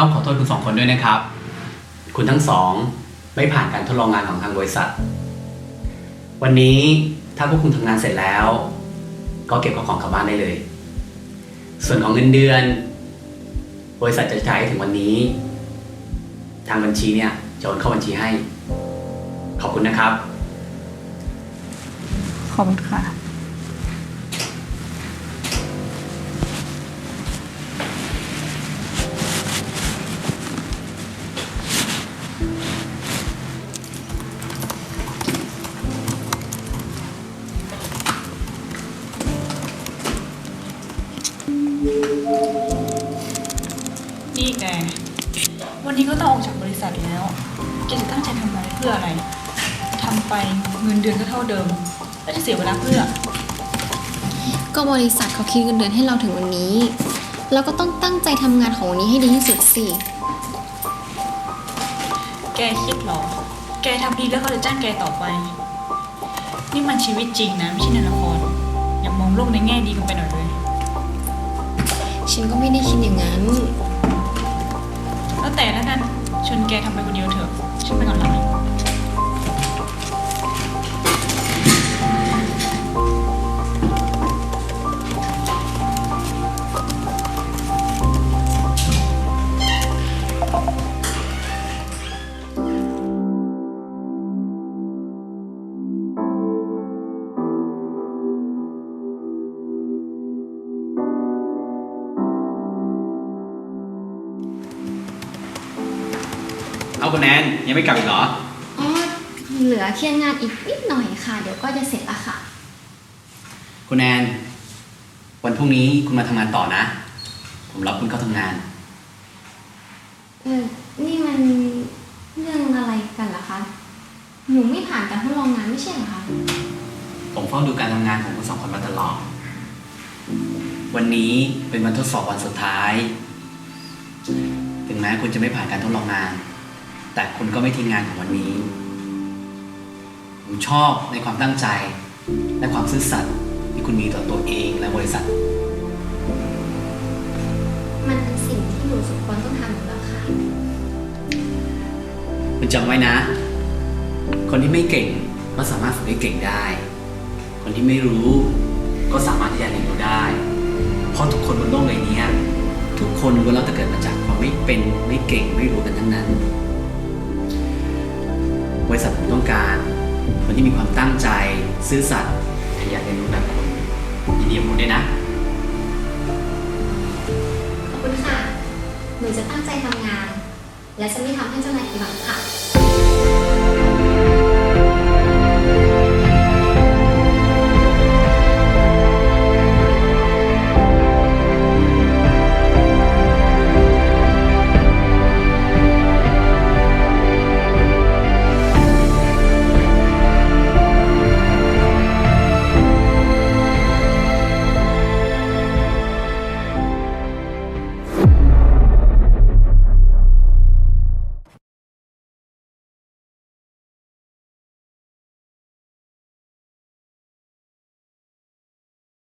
ต้องขอโทษคุณสองคนด้วยนะครับ คุณทั้งสองไม่ผ่านการทดลองงานของทางบริษัท วันนี้ถ้าพวกคุณทำงานเสร็จแล้ว ก็เก็บข้าวของกลับบ้านได้เลย ส่วนของเงินเดือน บริษัทจะจ่ายถึงวันนี้ ทางบัญชีเนี่ยจะโอนเข้าบัญชีให้ ขอบคุณนะครับ ขอบคุณค่ะ นี่แก วันนี้ก็ต้องออกจากบริษัทแล้วแกจะตั้งใจทำงานเพื่ออะไรทำไปเงินเดือนก็เท่าเดิม แล้วจะเสียเวลาเพื่อ ก็บริษัทเขาคิดเงินเดือนให้เราถึงวันนี้ เราก็ต้องตั้งใจทำงานของวันนี้ให้ดีที่สุดสิ แกคิดเหรอ แกทำดีแล้วเขาจะจ้างแกต่อไป นี่มันชีวิตจริงนะไม่ใช่ในละคร อย่ามองโลกในแง่ดีกันไปหน่อยเลย ฉันก็ไม่ได้คิดอย่างนั้น แล้วแต่แล้วกันชวนแกทำไปคนเดียวเถอะฉันไปก่อนละ เอาคุณแนนยังไม่กลับอีกเหรอ อ๋อ เหลือเคลียร์งานอีกนิดหน่อยค่ะ เดี๋ยวก็จะเสร็จละค่ะ คุณแนน วันพรุ่งนี้คุณมาทำงานต่อนะ ผมรับคุณเข้าทำงาน เออ นี่มันเรื่องอะไรกันล่ะคะ หนูไม่ผ่านการทดลองงานไม่ใช่เหรอคะ ผมเฝ้าดูการทำงานของคุณสองคนมาตลอด วันนี้เป็นวันทดสอบวันสุดท้าย ถึงแม้คุณจะไม่ผ่านการทดลองงาน แต่คุณก็ไม่ทิ้งงานของวันนี้ ผมชอบในความตั้งใจ และความซื่อสัตย์ที่คุณมีต่อตัวเองและบริษัท มันเป็นสิ่งที่หนูสมควรต้องทำอยู่แล้วค่ะ คุณจำไว้นะ คนที่ไม่เก่งก็สามารถฝึกให้เก่งได้ คนที่ไม่รู้ ก็สามารถที่จะเรียนรู้ได้ เพราะทุกคนบนโลกใบนี้ทุกคนล้วนแล้วแต่เกิดมาจากความไม่เป็นไม่เก่งไม่รู้กันทั้งนั้น บริษัทผมต้องการ คนที่มีความตั้งใจ ซื่อสัตย์ขยันเรียนรู้แบบคุณยินดีกับคุณด้วยนะ ขอบคุณค่ะ หนูจะตั้งใจทำงาน และจะไม่ทำให้เจ้านายผิดหวังค่ะ